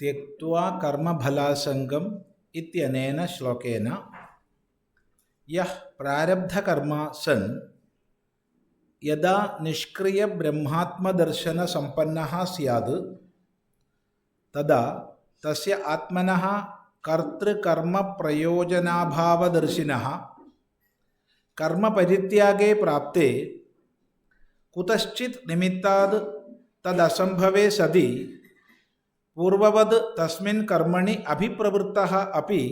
त्यक्त्वा कर्मफलासङ्गम् इत्यनेन श्लोकेन यः प्रारब्धकर्मा सन् यदा निष्क्रियब्रह्मात्मदर्शनसम्पन्नः स्यात् तदा तस्य आत्मनः कर्तृकर्मप्रयोजनाभावदर्शिनः कर्मपरित्यागे प्राप्ते कुतश्चित् निमित्तात् तदसम्भवे सति पूर्ववद् तस्मिन् कर्मणि अभिप्रवृत्तः अपि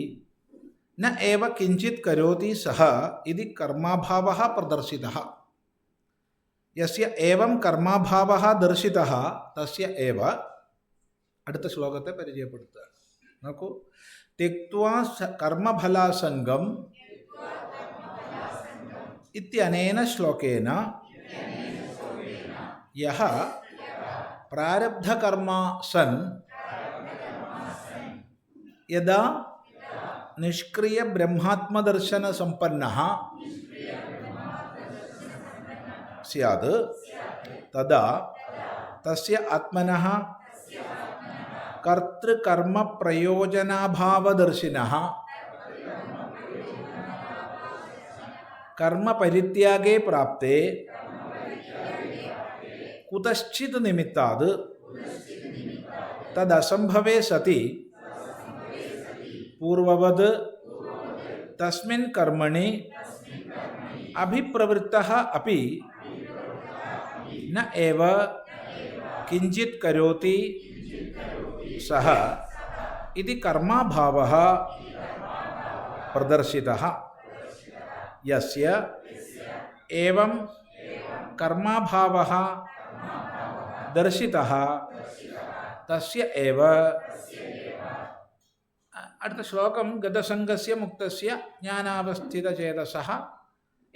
न एव किञ्चित् करोति सः इति कर्माभावः प्रदर्शितः यस्य एवं कर्माभावः दर्शितः तस्य एव അടുത്ത ശ്ലോകത്തെ പരിചയപ്പെടുത്തുക നോക്കൂ त्यक्त्वा स- कर्मफलासङ्गम् इत्यनेन श्लोकेन യഥാ? നിഷ്ക്രിയ ബ്രഹ്മാത്മദർശന സമ്പന്ന. സ്യാത് തഥാ? തസ്യ ആത്മന. കർത്തൃകർമ്മ പ്രയോജനാഭാവദർശിന കർമ്മപരിത്യാഗേ പ്രാപ്തേ. കുതശ്ചിത് നിമിത്താത്. തദസംഭവേ സതി. पूर्ववद्। तस्मिन् कर्मणि। अभिप्रवृत्तः अपि। न एव। किञ्चित् करोति। सः। इति कर्माभावः। प्रदर्शितः। यस्य। एवं। कर्माभावः। दर्शितः। तस्य एव। അടുത്ത ശ്ലോകം ഗതസംഗസ്യ മുക്തസ്യ ജ്ഞാനാവസ്ഥിത ചേതസ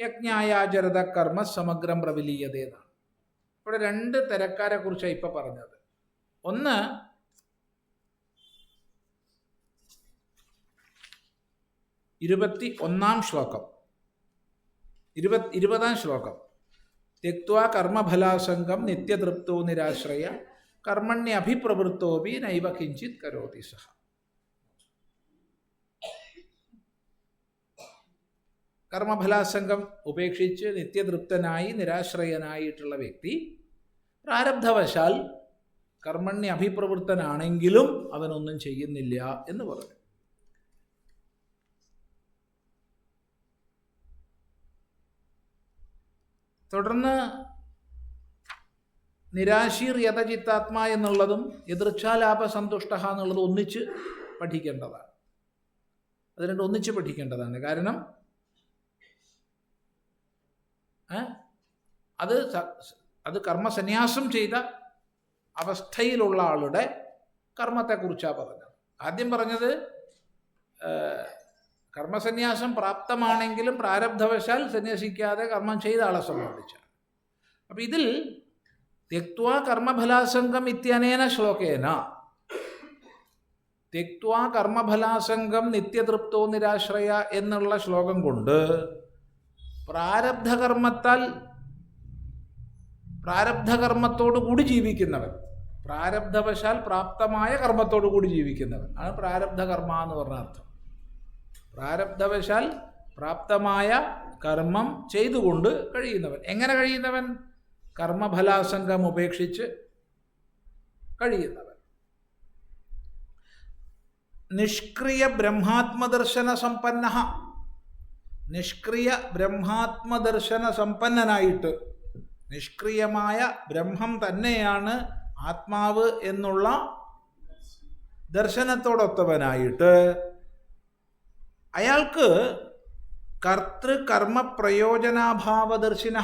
യജ്ഞായാചരിത കർമ്മ സമഗ്രം പ്രവിലീയതേതാണ്. ഇവിടെ രണ്ട് തരക്കാരെ കുറിച്ചാണ് ഇപ്പം പറഞ്ഞത്. ഒന്ന് ഇരുപത്തി ഒന്നാം ശ്ലോകം. ഇരുപത് ഇരുപതാം ശ്ലോകം. തെക്വാ കർമ്മഫലാസംഗം നിത്യതൃപ്തോ നിരാശ്രയ കർമ്മണ്യഭിപ്രവൃത്തോപി നൈവ കിഞ്ചിത് കരോതി സഹ. കർമ്മഫലാസംഗം ഉപേക്ഷിച്ച് നിത്യതൃപ്തനായി നിരാശ്രയനായിട്ടുള്ള വ്യക്തി പ്രാരബ്ധവശാൽ കർമ്മണ്യ അഭിപ്രവൃത്തനാണെങ്കിലും അവനൊന്നും ചെയ്യുന്നില്ല എന്ന് പറഞ്ഞു തുടർന്ന് നിരാശീർ യഥചിത്താത്മ എന്നുള്ളതും എതിർച്ഛാലാഭ സന്തുഷ്ട എന്നുള്ളതും ഒന്നിച്ച് പഠിക്കേണ്ടതാണ് അത് രണ്ടും ഒന്നിച്ച് പഠിക്കേണ്ടതാണ് കാരണം? അത് അത് കർമ്മസന്യാസം ചെയ്ത അവസ്ഥയിലുള്ള ആളുടെ കർമ്മത്തെക്കുറിച്ചാണ് പറഞ്ഞത്. ആദ്യം പറഞ്ഞത് കർമ്മസന്യാസം പ്രാപ്തമാണെങ്കിലും പ്രാരബ്ധവശാൽ സന്യാസിക്കാതെ കർമ്മം ചെയ്ത ആളെ സംബന്ധിച്ചാണ്. അപ്പം ഇതിൽ തെക്വ കർമ്മഫലാസംഗം ഇത്യനേന ശ്ലോകേന. തെക്വ കർമ്മഫലാസംഗം നിത്യതൃപ്തോ നിരാശ്രയ എന്നുള്ള ശ്ലോകം കൊണ്ട് പ്രാരബ്ധകർമ്മത്താൽ പ്രാരബ്ധകർമ്മത്തോടു കൂടി ജീവിക്കുന്നവൻ. പ്രാരബ്ധവശാൽ പ്രാപ്തമായ കർമ്മത്തോടു കൂടി ജീവിക്കുന്നവൻ. ആണ് പ്രാരബ്ധകർമ്മ എന്ന് പറഞ്ഞ അർത്ഥം. പ്രാരബ്ധവശാൽ പ്രാപ്തമായ കർമ്മം ചെയ്തുകൊണ്ട് കഴിയുന്നവൻ. എങ്ങനെ കഴിയുന്നവൻ? കർമ്മഫലാസംഗം ഉപേക്ഷിച്ച് കഴിയുന്നവൻ. നിഷ്ക്രിയ ബ്രഹ്മാത്മദർശന സമ്പന്ന നിഷ്ക്രിയ ബ്രഹ്മാത്മദർശന സമ്പന്നനായിട്ട്. നിഷ്ക്രിയമായ ബ്രഹ്മം തന്നെയാണ് ആത്മാവ് എന്നുള്ള ദർശനത്തോടൊത്തവനായിട്ട്. അയാൾക്ക് കർത്തൃകർമ്മ പ്രയോജനാഭാവദർശിന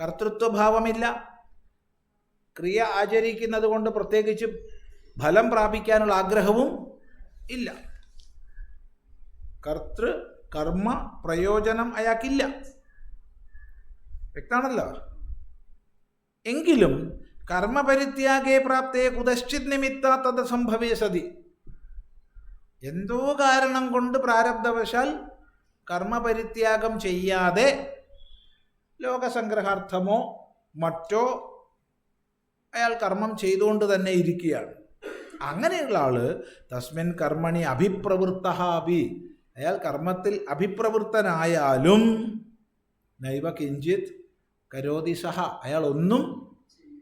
കർത്തൃത്വഭാവമില്ല. ക്രിയ ആചരിക്കുന്നത് കൊണ്ട് പ്രത്യേകിച്ച് ഫലം പ്രാപിക്കാനുള്ള ആഗ്രഹവും ഇല്ല. കർത്തൃ കർമ്മ പ്രയോജനം അയാൾക്കില്ല. വ്യക്താണല്ലോ എങ്കിലും കർമ്മപരിത്യാഗേ പ്രാപ്തേ കുതശ്ചിത് നിമിത്ത തത് സംഭവേ സതി. എന്തോ കാരണം കൊണ്ട് പ്രാരബ്ധവശാൽ കർമ്മപരിത്യാഗം ചെയ്യാതെ ലോകസംഗ്രഹാർത്ഥമോ മറ്റോ അയാൾ കർമ്മം ചെയ്തുകൊണ്ട് തന്നെ ഇരിക്കുകയാണ്. അങ്ങനെയുള്ള ആൾ തസ്മിൻ കർമ്മണി അഭിപ്രവൃത്ത അഭി അയാൾ കർമ്മത്തിൽ അഭിപ്രവൃത്തനായാലും നൈവ കിഞ്ചിത് കരോതി സഹ അയാൾ ഒന്നും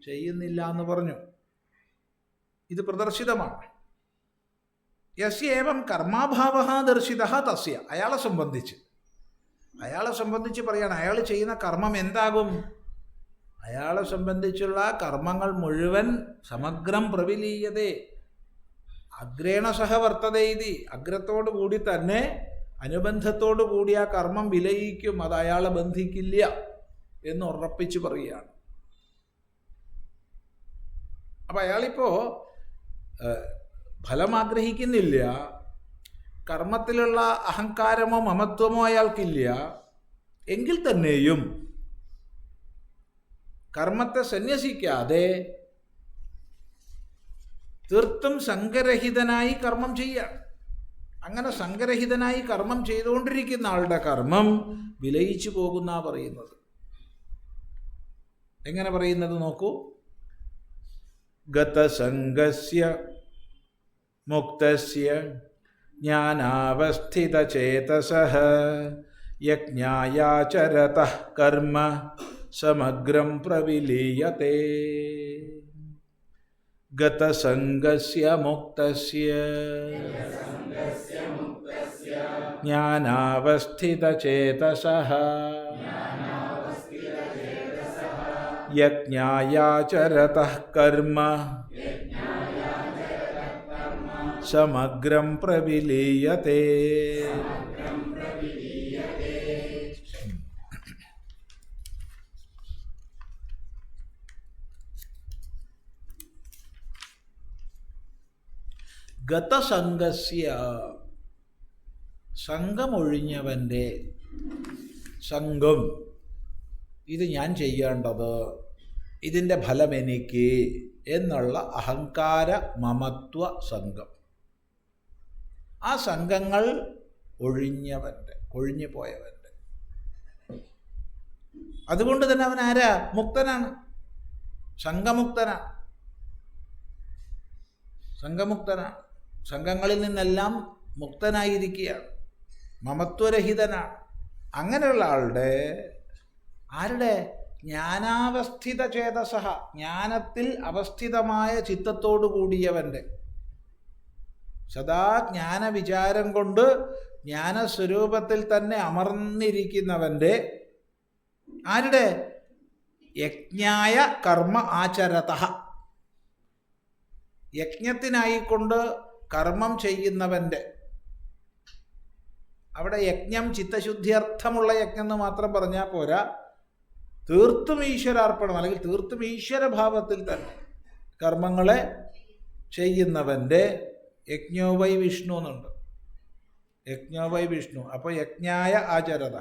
ചെയ്യുന്നില്ല എന്ന് പറഞ്ഞു. ഇത് പ്രദർശിതമാണ്. യസ്യേവം കർമാഭാവ ദർശിത തസ്യ അയാളെ സംബന്ധിച്ച്. അയാളെ സംബന്ധിച്ച് പറയാണ് അയാൾ ചെയ്യുന്ന കർമ്മം എന്താകും? അയാളെ സംബന്ധിച്ചുള്ള കർമ്മങ്ങൾ മുഴുവൻ സമഗ്രം പ്രവിലീയതേ അഗ്രേണ സഹ ഇതി അഗ്രത്തോടു കൂടി തന്നെ അനുബന്ധത്തോടു കൂടി ആ കർമ്മം വിലയിക്കും. അത് അയാളെ ബന്ധിക്കില്ല എന്ന് ഉറപ്പിച്ച് പറയുകയാണ്. അപ്പം അയാളിപ്പോ ഫലം ആഗ്രഹിക്കുന്നില്ല. കർമ്മത്തിലുള്ള അഹങ്കാരമോ മമത്വമോ അയാൾക്കില്ല. എങ്കിൽ തന്നെയും കർമ്മത്തെ സന്യസിക്കാതെ തീർത്തും സംഘരഹിതനായി കർമ്മം ചെയ്യുക. അങ്ങനെ സംഘരഹിതനായി കർമ്മം ചെയ്തുകൊണ്ടിരിക്കുന്ന ആളുടെ കർമ്മം വിലയിച്ചു പോകുന്ന പറയുന്നത്. എങ്ങനെ പറയുന്നത് നോക്കൂ? ഗതസംഗസ്യ മുക്തസ്യ ജ്ഞാനാവസ്ഥിതചേതസ യജ്ഞായാചരത കർമ്മ സമഗ്രം പ്രവിലീയത്തെ. ഗതസംഗസ്യ മുക്തസ്യ ജ്ഞാനാവസ്ഥിതചേതസഃ യജ്ഞായാചരതഃ കർമ്മ സമഗ്രം പ്രവിലീയത്തെ ഗതസംഗസ്യ. സംഘമൊഴിഞ്ഞവന്റെ സംഘം. ഇത് ഞാൻ ചെയ്യേണ്ടത് ഇതിന്റെ ഫലം എനിക്ക് എന്നുള്ള അഹങ്കാര മമത്വ സംഘം. ആ സംഘങ്ങൾ ഒഴിഞ്ഞവന്റെ ഒഴിഞ്ഞു പോയവന്റെ അതുകൊണ്ട് തന്നെ അവൻ ആരാ? മുക്തനാണ്. സംഘമുക്തനാണ്. സംഘമുക്തനാണ്. സംഘങ്ങളിൽ നിന്നെല്ലാം മുക്തനായിരിക്കുകയാണ്. മമത്വരഹിതനാണ്. അങ്ങനെയുള്ള ആളുടെ ആരുടെ? ജ്ഞാനാവസ്ഥിത ചേതസഹ ജ്ഞാനത്തിൽ അവസ്ഥിതമായ ചിത്തത്തോടു കൂടിയവന്റെ സദാ ജ്ഞാന വിചാരം കൊണ്ട് ജ്ഞാനസ്വരൂപത്തിൽ തന്നെ അമർന്നിരിക്കുന്നവന്റെ ആരുടെ? യജ്ഞായ കർമ്മ ആചരത യജ്ഞത്തിനായിക്കൊണ്ട് കർമ്മം ചെയ്യുന്നവന്റെ അവിടെ യജ്ഞം ചിത്തശുദ്ധിയർത്ഥമുള്ള യജ്ഞം എന്ന് മാത്രം പറഞ്ഞാൽ പോരാ. തീർത്തും ഈശ്വരാർപ്പണം അല്ലെങ്കിൽ തീർത്തും ഈശ്വരഭാവത്തിൽ തന്നെ കർമ്മങ്ങളെ ചെയ്യുന്നവന്റെ യജ്ഞോവൈ വിഷ്ണു എന്നുണ്ട്. യജ്ഞോവൈ വിഷ്ണു. അപ്പോൾ യജ്ഞായ ആചരത.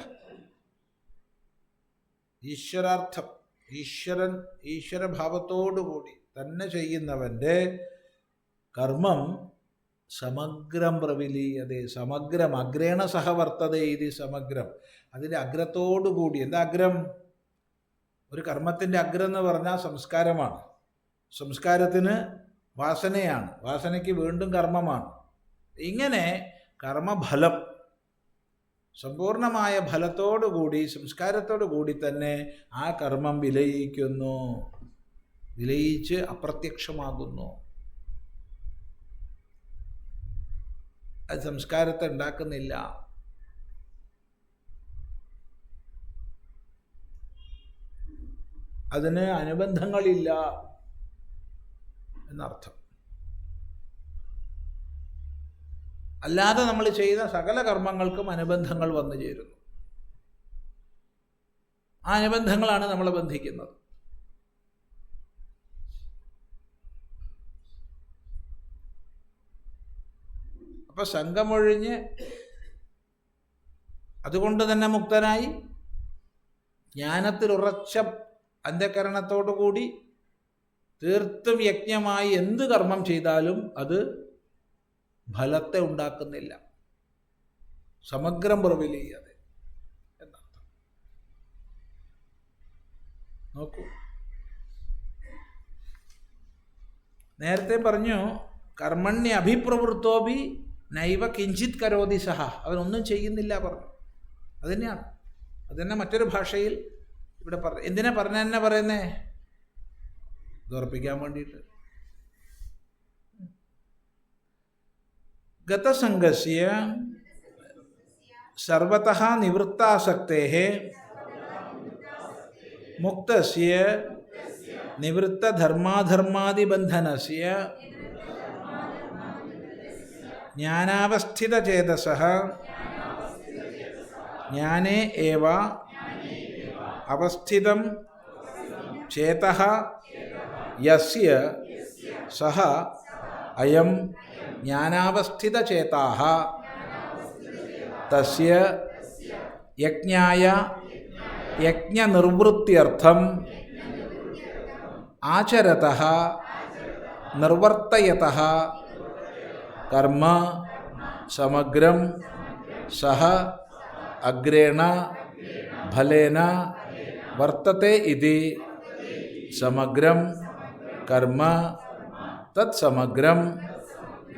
ഈശ്വരാർത്ഥം ഈശ്വരൻ ഈശ്വരഭാവത്തോടുകൂടി തന്നെ ചെയ്യുന്നവന്റെ കർമ്മം സമഗ്രം പ്രവിലീയതേ സമഗ്രം അഗ്രേണ സഹവർത്തതേ ഇത് സമഗ്രം. അതിന്റെ അഗ്രത്തോടുകൂടി എന്താ അഗ്രം? ഒരു കർമ്മത്തിന്റെ അഗ്രം എന്ന് പറഞ്ഞാൽ സംസ്കാരമാണ്. സംസ്കാരത്തിന് വാസനയാണ്. വാസനയ്ക്ക് വീണ്ടും കർമ്മമാണ്. ഇങ്ങനെ കർമ്മഫലം സമ്പൂർണമായ ഫലത്തോടുകൂടി സംസ്കാരത്തോടു കൂടി തന്നെ ആ കർമ്മം വിലയിക്കുന്നു. വിലയിച്ച് അപ്രത്യക്ഷമാകുന്നു. അത് സംസ്കാരത്തെ ഉണ്ടാക്കുന്നില്ല. അതിന് അനുബന്ധങ്ങളില്ല എന്നർത്ഥം. അല്ലാതെ നമ്മൾ ചെയ്ത സകല കർമ്മങ്ങൾക്കും അനുബന്ധങ്ങൾ വന്നു ചേരുന്നു. ആ അനുബന്ധങ്ങളാണ് നമ്മളെ ബന്ധിക്കുന്നത്. അപ്പൊ സംഘമൊഴിഞ്ഞ് അതുകൊണ്ട് തന്നെ മുക്തനായി ജ്ഞാനത്തിൽ ഉറച്ച അന്ധകരണത്തോടു കൂടി തീർത്തും യജ്ഞമായി എന്ത് കർമ്മം ചെയ്താലും അത് ഫലത്തെ ഉണ്ടാക്കുന്നില്ല. സമഗ്രം പ്രബലിയാതെ എന്നർത്ഥം. നോക്കൂ. നേരത്തെ പറഞ്ഞു കർമ്മണ്യ അഭിപ്രവൃത്തോപി നൈവ കിഞ്ചിത് കരോതി സഹ. അവനൊന്നും ചെയ്യുന്നില്ല പറഞ്ഞു. അതുതന്നെയാണ് അതുതന്നെ അത് തന്നെ മറ്റൊരു ഭാഷയിൽ ഇവിടെ പറ എന്തിനാ പറഞ്ഞ തന്നെ പറയുന്നേ? ഇത് ഉറപ്പിക്കാൻ വേണ്ടിയിട്ട്. ഗതസംഗസ്യ സർവത നിവൃത്താസക്തേ മുക്തസ്യ ജ്ഞാനാവസ്ഥിതചേതസः ജ്ഞാനേ ഏവ അവസ്ഥിതം ചേത യസ്യ സഹ അയം ജ്ഞാനാവസ്ഥിതചേതാः തസ്യ യജ്ഞായ യജ്ഞനിർവൃത്യർത്ഥം ആചരത നിർവർത്തയതഃ കർമ്മ സമഗ്രം സഹ അഗ്രേണ ഫലേന വർത്തത്തെ ഇതി സമഗ്രം കർമ്മ തത്സമഗ്രം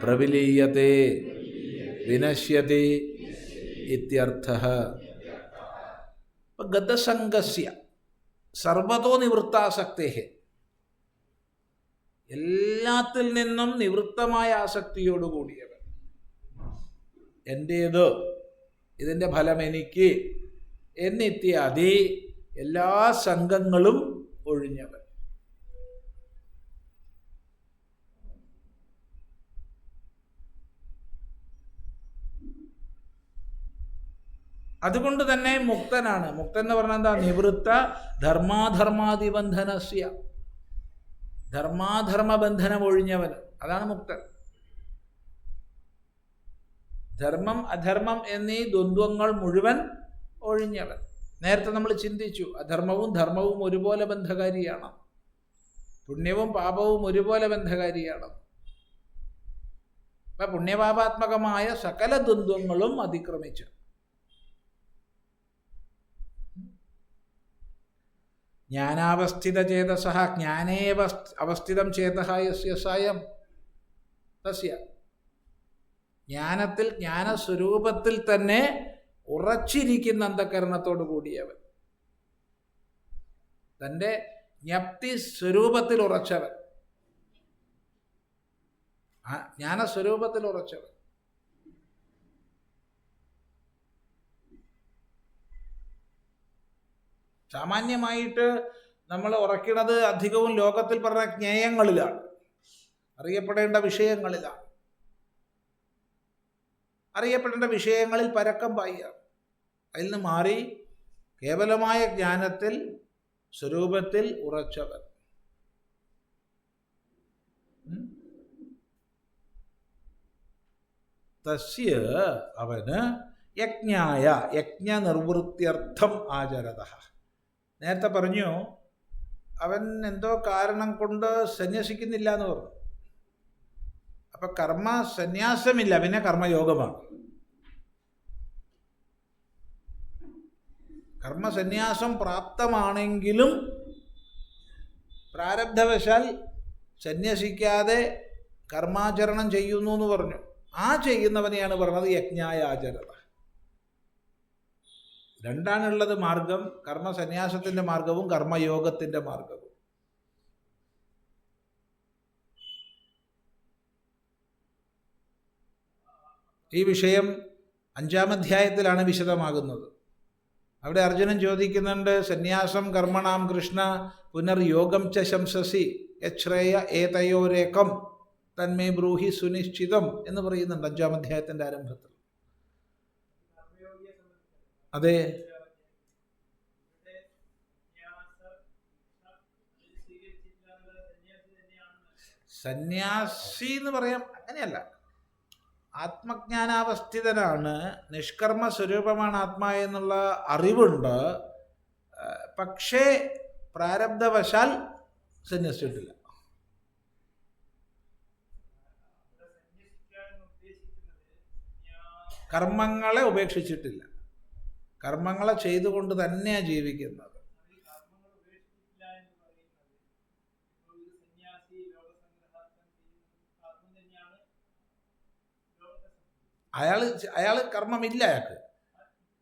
പ്രവിലീയത്തെ വിനശ്യതി ഇത്യർത്ഥഃ ഗതസംഗസ്യ സർവതോ നിവൃത്താസക്തേ എല്ലാത്തിൽ നിന്നും നിവൃത്തമായ ആസക്തിയോട് കൂടിയവൻ. എന്റേത് ഇതിന്റെ ഫലം എനിക്ക് എന്നിത്യാദി എല്ലാ സംഘങ്ങളും ഒഴിഞ്ഞവൻ. അതുകൊണ്ട് തന്നെ മുക്തനാണ്. മുക്തൻ എന്ന് പറഞ്ഞാൽ എന്താ? നിവൃത്ത ധർമാധർമാതിബന്ധനസ്യ ധർമാധർമ്മ ബന്ധനം ഒഴിഞ്ഞവൻ അതാണ് മുക്തൻ. ധർമ്മം അധർമ്മം എന്നീ ദ്വന്ദ്വങ്ങൾ മുഴുവൻ ഒഴിഞ്ഞവൻ. നേരത്തെ നമ്മൾ ചിന്തിച്ചു അധർമ്മവും ധർമ്മവും ഒരുപോലെ ബന്ധകാരിയാണ്. പുണ്യവും പാപവും ഒരുപോലെ ബന്ധകാരിയാണ്. അപ്പൊ പുണ്യപാപാത്മകമായ സകല ദ്വന്ദ്വങ്ങളും അതിക്രമിച്ചു. ജ്ഞാനാവസ്ഥിത ചേതസ ജ്ഞാനേവ അവസ്ഥിതം ചേത യസ്യ സ്വയം തസ്യ. ജ്ഞാനത്തിൽ ജ്ഞാനസ്വരൂപത്തിൽ തന്നെ ഉറച്ചിരിക്കുന്ന അന്ധകരണത്തോടു കൂടിയവൻ. തന്റെ ജ്ഞപ്തി സ്വരൂപത്തിൽ ഉറച്ചവൻ. ജ്ഞാനസ്വരൂപത്തിൽ ഉറച്ചവൻ. സാമാന്യമായിട്ട് നമ്മൾ ഉറക്കണത് അധികവും ലോകത്തിൽ പറഞ്ഞ ജ്ഞേയങ്ങളിലാണ്. അറിയപ്പെടേണ്ട വിഷയങ്ങളിലാണ്. അറിയപ്പെടേണ്ട വിഷയങ്ങളിൽ പരക്കം പായ അതിൽ നിന്ന് മാറി കേവലമായ ജ്ഞാനത്തിൽ സ്വരൂപത്തിൽ ഉറച്ചവൻ. തസ്യ അവന് യജ്ഞായ യജ്ഞ നിർവൃത്യർത്ഥം ആചരത. നേരത്തെ പറഞ്ഞു അവൻ എന്തോ കാരണം കൊണ്ട് സന്യസിക്കുന്നില്ല എന്ന് പറഞ്ഞു. അപ്പൊ കർമ്മ സന്യാസമില്ല പിന്നെ കർമ്മയോഗമാണ്. കർമ്മസന്യാസം പ്രാപ്തമാണെങ്കിലും പ്രാരബ്ധവശാൽ സന്യസിക്കാതെ കർമാചരണം ചെയ്യുന്നു എന്ന് പറഞ്ഞു. ആ ചെയ്യുന്നവനെയാണ് പറഞ്ഞത് യജ്ഞായ ആചരണ രണ്ടാണുള്ളത് മാർഗം കർമ്മസന്യാസത്തിന്റെ മാർഗവും കർമ്മയോഗത്തിന്റെ മാർഗവും. ഈ വിഷയം അഞ്ചാം അധ്യായത്തിലാണ് വിശദമാകുന്നത്. അവിടെ അർജുനൻ ചോദിക്കുന്നുണ്ട് സന്യാസം കർമ്മണാം കൃഷ്ണ പുനർയോഗം ച ശംസസി യശ്രേയ ഏതയോരേകം തന്മേ ബ്രൂഹി സുനിശ്ചിതം എന്ന് പറയുന്നുണ്ട് അഞ്ചാം അധ്യായത്തിന്റെ ആരംഭത്തിൽ. അതെ. സന്യാസി എന്ന് പറയാം അങ്ങനെയല്ല. ആത്മജ്ഞാനാവസ്ഥിതനാണ് നിഷ്കർമ്മ സ്വരൂപമാണ് ആത്മാ എന്നുള്ള അറിവുണ്ട്. പക്ഷേ പ്രാരബ്ധവശാൽ സന്യസിച്ചിട്ടില്ല കർമ്മങ്ങളെ ഉപേക്ഷിച്ചിട്ടില്ല. കർമ്മങ്ങളെ ചെയ്തുകൊണ്ട് തന്നെയാണ് ജീവിക്കുന്നത്. അയാൾ അയാൾ കർമ്മമില്ല അയാൾക്ക്.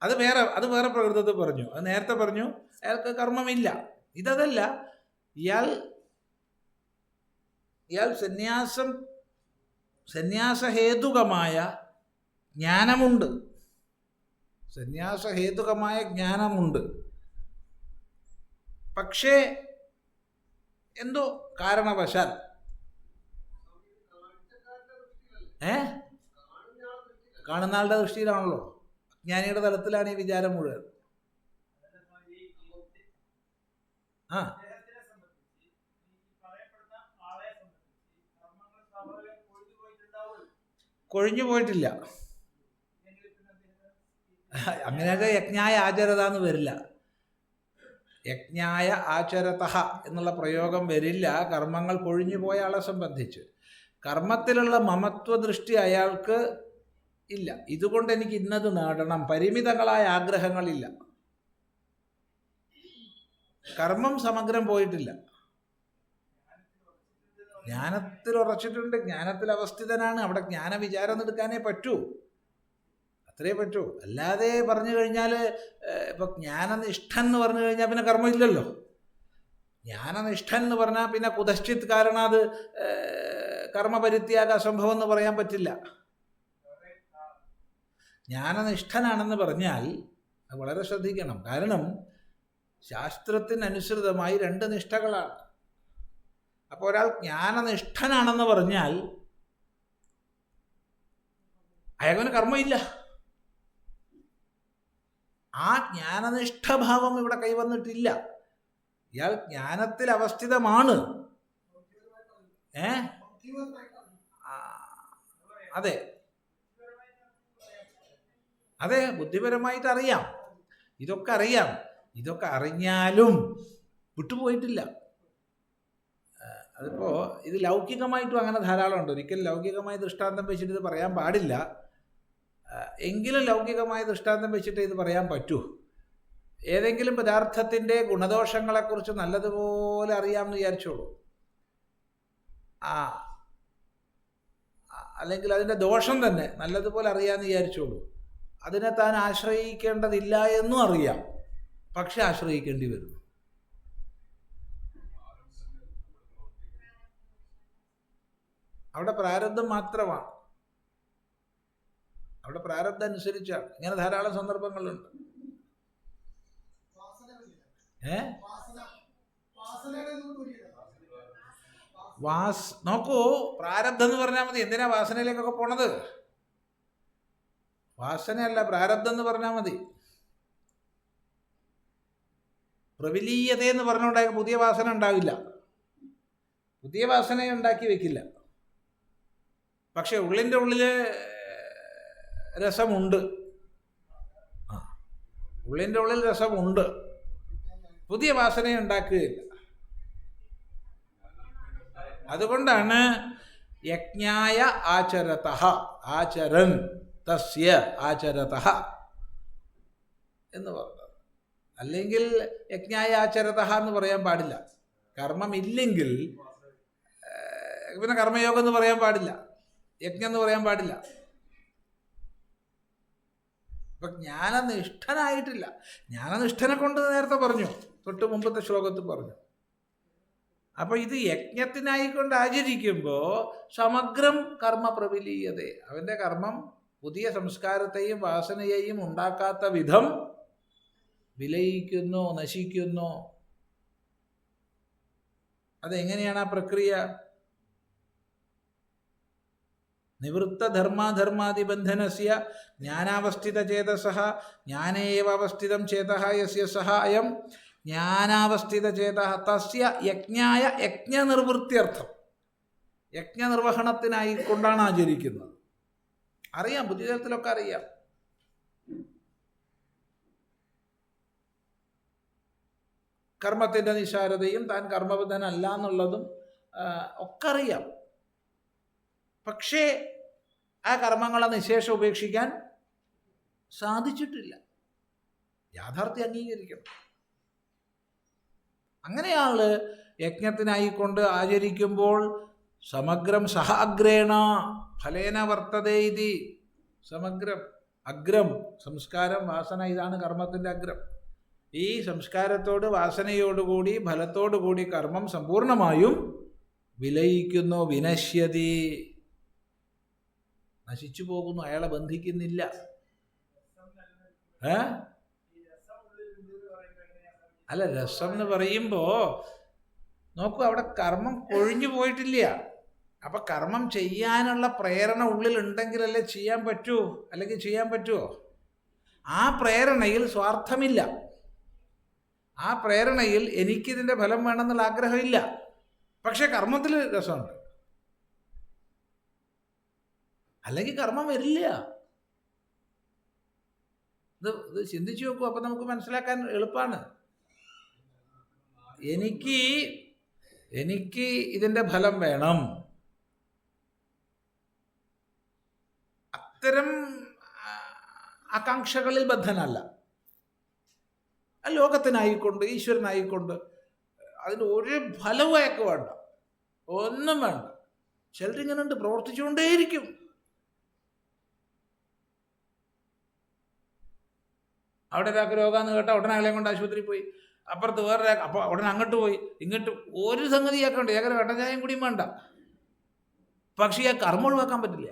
അത് വേറെ അത് വേറെ പ്രകൃതത്തിൽ പറഞ്ഞു. അത് നേരത്തെ പറഞ്ഞു അയാൾക്ക് കർമ്മമില്ല. ഇതല്ല. ഇയാൾ ഇയാൾ സന്യാസം സന്യാസഹേതുകമായ ജ്ഞാനമുണ്ട്. സന്യാസഹേതുകമായ ജ്ഞാനമുണ്ട്. പക്ഷേ എന്തോ കാരണവശാൽ ഏ? കാണുന്ന ആളുടെ ദൃഷ്ടിയിലാണല്ലോ. അജ്ഞാനിയുടെ തലത്തിലാണ് ഈ വിചാരം മുഴുവൻ. ആ. കൊഴിഞ്ഞു സംബന്ധിച്ച് അങ്ങനെയൊക്കെ യജ്ഞായ ആചരത എന്ന് വരില്ല. യജ്ഞായ ആചരത എന്നുള്ള പ്രയോഗം വരില്ല. കർമ്മങ്ങൾ കൊഴിഞ്ഞു പോയ ആളെ സംബന്ധിച്ച്. കർമ്മത്തിലുള്ള മമത്വ ദൃഷ്ടി അയാൾക്ക് ഇല്ല. ഇതുകൊണ്ട് എനിക്ക് ഇന്നത് നേടണം. പരിമിതങ്ങളായ ആഗ്രഹങ്ങളില്ല കർമ്മം സമഗ്രം പോയിട്ടില്ല. ജ്ഞാനത്തിൽ ഉറച്ചിട്ടുണ്ട്. ജ്ഞാനത്തിൽ അവസ്ഥിതനാണ്. അവിടെ ജ്ഞാന വിചാരം എടുക്കാനേ പറ്റൂ. അത്രേ പറ്റൂ. അല്ലാതെ പറഞ്ഞു കഴിഞ്ഞാൽ ഇപ്പം ജ്ഞാനനിഷ്ഠൻ എന്ന് പറഞ്ഞു കഴിഞ്ഞാൽ പിന്നെ കർമ്മം ഇല്ലല്ലോ ജ്ഞാനനിഷ്ഠൻ എന്ന് പറഞ്ഞാൽ പിന്നെ കുതശ്ചിത് കാരണം അത് കർമ്മപരിത്യാഗ അസംഭവം എന്ന് പറയാൻ പറ്റില്ല. ജ്ഞാനനിഷ്ഠനാണെന്ന് പറഞ്ഞാൽ അത് വളരെ ശ്രദ്ധിക്കണം. കാരണം ശാസ്ത്രത്തിനനുസൃതമായി രണ്ട് നിഷ്ഠകളാണ്. അപ്പോൾ ഒരാൾ ജ്ഞാനനിഷ്ഠനാണെന്ന് പറഞ്ഞാൽ അയാൾക്ക് കർമ്മമില്ല. ആ ജ്ഞാനനിഷ്ഠഭാവം ഇവിടെ കൈവന്നിട്ടില്ല. ഇയാൾ ജ്ഞാനത്തിൽ അവസ്ഥിതമാണ്. ഏ? അതെ. അതെ ബുദ്ധിപരമായിട്ട് അറിയാം. ഇതൊക്കെ അറിയാം. ഇതൊക്കെ അറിഞ്ഞാലും വിട്ടുപോയിട്ടില്ല. അതിപ്പോ ഇത് ലൗകികമായിട്ടും അങ്ങനെ ധാരാളം ഉണ്ട് ഒരിക്കലും ലൗകികമായ ദൃഷ്ടാന്തം വെച്ചിട്ട് ഇത് പറയാൻ പാടില്ല. എങ്കിലും ലൗകികമായ ദൃഷ്ടാന്തം വെച്ചിട്ട് ഇത് പറയാൻ പറ്റൂ. ഏതെങ്കിലും പദാർത്ഥത്തിന്റെ ഗുണദോഷങ്ങളെക്കുറിച്ച് നല്ലതുപോലെ അറിയാമെന്ന് വിചാരിച്ചോളൂ. ആ അല്ലെങ്കിൽ അതിന്റെ ദോഷം തന്നെ നല്ലതുപോലെ അറിയാമെന്ന് വിചാരിച്ചോളൂ. അതിനെ താൻ ആശ്രയിക്കേണ്ടതില്ല എന്നും അറിയാം. പക്ഷെ ആശ്രയിക്കേണ്ടി വരുന്നു അവിടെ പ്രാരബ്ധം മാത്രമാണ്. അവിടെ പ്രാരബ്ധം അനുസരിച്ചാണ്. ഇങ്ങനെ ധാരാളം സന്ദർഭങ്ങളുണ്ട്. ഏ? വാസ് നോക്കൂ പ്രാരബ്ധം എന്ന് പറഞ്ഞാൽ മതി. എന്തിനാ വാസനയിലേക്കൊക്കെ പോണത്? വാസനയല്ല പ്രാരബ്ധം എന്ന് പറഞ്ഞാൽ മതി. പ്രവിലീയത എന്ന് പറഞ്ഞുകൊണ്ടായി പുതിയ വാസന ഉണ്ടാവില്ല. പുതിയ വാസന ഉണ്ടാക്കി വെക്കില്ല. പക്ഷെ ഉള്ളിന്റെ ഉള്ളിൽ രസമുണ്ട്. ഉള്ളിന്റെ ഉള്ളിൽ രസമുണ്ട്. പുതിയ വാസന ഉണ്ടാക്കുകയില്ല അതുകൊണ്ടാണ് യജ്ഞായ ആചരത ആചരൻ തസ്യ ആചരത എന്ന് പറഞ്ഞത്. അല്ലെങ്കിൽ യജ്ഞായ ആചരത എന്ന് പറയാൻ പാടില്ല. കർമ്മം ഇല്ലെങ്കിൽ പിന്നെ കർമ്മയോഗം എന്ന് പറയാൻ പാടില്ല. യജ്ഞം എന്ന് പറയാൻ പാടില്ല. അപ്പൊ ജ്ഞാനനിഷ്ഠനായിട്ടില്ല ജ്ഞാനനിഷ്ഠനെ കൊണ്ട് നേരത്തെ പറഞ്ഞു. തൊട്ട് മുമ്പത്തെ ശ്ലോകത്തിൽ പറഞ്ഞു. അപ്പൊ ഇത് യജ്ഞത്തിനായിക്കൊണ്ട് ആചരിക്കുമ്പോൾ സമഗ്രം കർമ്മ പ്രബലീയത. അവന്റെ കർമ്മം പുതിയ സംസ്കാരത്തെയും വാസനയെയും ഉണ്ടാക്കാത്ത വിധം വിലയിക്കുന്നു നശിക്കുന്നു. അതെങ്ങനെയാണ് ആ പ്രക്രിയ? നിവൃത്തധർമാധർമാദിബന്ധനസ്യ ജ്ഞാനാവസ്ഥിതചേതസ ജ്ഞാനേവ അവസ്ഥിതം ചേതഃ യസ്യ സഹ അയം ജ്ഞാനാവസ്ഥിതചേതഃ തസ്യ യജ്ഞായ യജ്ഞനിർവൃത്തിയർത്ഥം യജ്ഞനിർവഹണത്തിനായി കൊണ്ടാണ് ആചരിക്കുന്നത്. അറിയാം ബുദ്ധിജലത്തിലൊക്കെ അറിയാം. കർമ്മത്തിന്റെ നിശാരതയും താൻ കർമ്മബദ്ധനല്ല എന്നുള്ളതും ഒക്കെ അറിയാം. പക്ഷേ ആ കർമ്മങ്ങളെ നിശേഷം ഉപേക്ഷിക്കാൻ സാധിച്ചിട്ടില്ല. യാഥാർത്ഥ്യം അംഗീകരിക്കണം. അങ്ങനെയാൾ യജ്ഞത്തിനായിക്കൊണ്ട് ആചരിക്കുമ്പോൾ സമഗ്രം സഹാഗ്രേണ ഫലേന വർത്തതേ ഇതി. സമഗ്രം അഗ്രം സംസ്കാരം വാസന ഇതാണ് കർമ്മത്തിന്റെ അഗ്രം. ഈ സംസ്കാരത്തോട് വാസനയോടുകൂടി ഫലത്തോടുകൂടി കർമ്മം സമ്പൂർണമായും വിലയിക്കുന്നു വിനശ്യതി. നശിച്ചു പോകുന്നു അയാളെ ബന്ധിക്കുന്നില്ല. ഏ? അല്ല രസം എന്ന് പറയുമ്പോൾ നോക്കൂ അവിടെ കർമ്മം കൊഴിഞ്ഞു പോയിട്ടില്ല. അപ്പൊ കർമ്മം ചെയ്യാനുള്ള പ്രേരണ ഉള്ളിലുണ്ടെങ്കിലല്ലേ ചെയ്യാൻ പറ്റൂ? അല്ലെങ്കിൽ ചെയ്യാൻ പറ്റുമോ ആ പ്രേരണയിൽ സ്വാർത്ഥമില്ല. ആ പ്രേരണയിൽ എനിക്കിതിന്റെ ഫലം വേണമെന്നുള്ള ആഗ്രഹമില്ല. പക്ഷേ കർമ്മത്തിൽ രസമുണ്ട്. അല്ലെങ്കിൽ കർമ്മം വരില്ല. ഇത് ഇത് ചിന്തിച്ചു നോക്കൂ അപ്പം നമുക്ക് മനസ്സിലാക്കാൻ എളുപ്പമാണ് എനിക്ക് എനിക്ക് ഇതിന്റെ ഫലം വേണം. അത്തരം ആകാംക്ഷകളിൽ ബദ്ധനല്ല. ലോകത്തിനായിക്കൊണ്ട് ഈശ്വരനായിക്കൊണ്ട് അതിന് ഒരു ഫലവും അയാൾക്ക് വേണ്ട. ഒന്നും വേണ്ട. ചിലരിങ്ങനെ ഉണ്ട് പ്രവർത്തിച്ചുകൊണ്ടേയിരിക്കും. അവിടെ ഒരാൾക്ക് രോഗമെന്ന് കേട്ടാൽ ഉടനെ അയാളെ കൊണ്ട് ആശുപത്രിയിൽ പോയി. അപ്പുറത്ത് വേറെ അപ്പോൾ ഉടനെ അങ്ങോട്ട് പോയി. ഇങ്ങോട്ട് ഒരു സംഗതി ആക്കണ്ട ഏകര വെട്ടചായം കൂടിയും വേണ്ട. പക്ഷേ ആ കർമ്മം ഒഴിവാക്കാൻ പറ്റില്ല.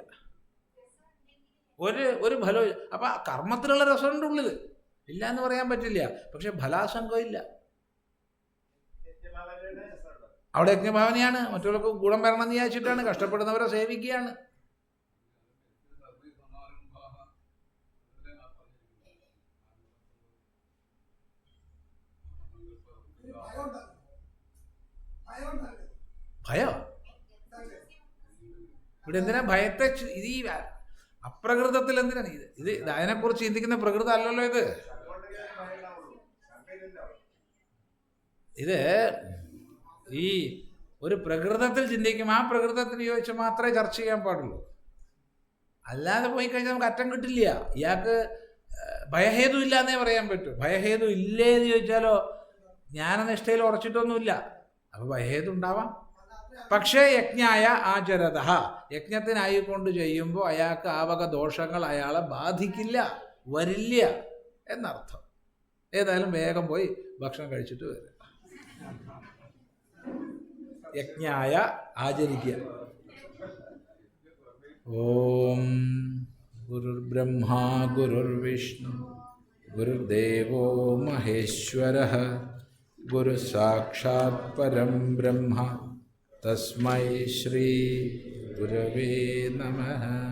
ഒരു ഒരു ഫലവും അപ്പം കർമ്മത്തിലുള്ള രസമുണ്ട് ഉള്ളിൽ ഇല്ല എന്ന് പറയാൻ പറ്റില്ല. പക്ഷെ ഫലാസംഗം ഇല്ല. അവിടെ യജ്ഞഭാവനയാണ്. മറ്റുള്ളവർക്ക് ഗുണം വരണം എന്ന് വിചാരിച്ചിട്ടാണ്. കഷ്ടപ്പെടുന്നവരെ സേവിക്കുകയാണ്. ഭയം? ഇവിടെ എന്തിനാ ഭയത്തെ ഈ അപ്രകൃതത്തിൽ എന്തിനാണ് ഇത്? ഇത് അതിനെക്കുറിച്ച് ചിന്തിക്കുന്ന പ്രകൃതം അല്ലല്ലോ ഇത്. ഇത് ഈ ഒരു പ്രകൃതത്തിൽ ചിന്തിക്കും ആ പ്രകൃതത്തിന് ചോദിച്ച് മാത്രമേ ചർച്ച ചെയ്യാൻ പാടുള്ളൂ. അല്ലാതെ പോയി കഴിഞ്ഞാൽ നമുക്ക് അറ്റം കിട്ടില്ല. ഇയാൾക്ക് ഭയഹേതു ഇല്ല എന്നേ പറയാൻ പറ്റൂ. ഭയഹേതു ഇല്ലേ എന്ന് ചോദിച്ചാലോ ജ്ഞാനനിഷ്ഠയിൽ ഉറച്ചിട്ടൊന്നുമില്ല. അപ്പോൾ ഭയഹേതു പക്ഷേ യജ്ഞായ ആചരത. യജ്ഞത്തിനായിക്കൊണ്ട് ചെയ്യുമ്പോൾ അയാൾക്ക് ആവക ദോഷങ്ങൾ അയാളെ ബാധിക്കില്ല വരില്ല എന്നർത്ഥം. ഏതായാലും വേഗം പോയി ഭക്ഷണം കഴിച്ചിട്ട് വരിക. യജ്ഞായ ആചരിക്കുക. ഓം ഗുരുർബ്രഹ്മ ഗുരുർവിഷ്ണു ഗുരുദേവോ മഹേശ്വര. गुरुसाक्षात् परम ब्रह्म। तस्मै श्रीगुरवे नमः।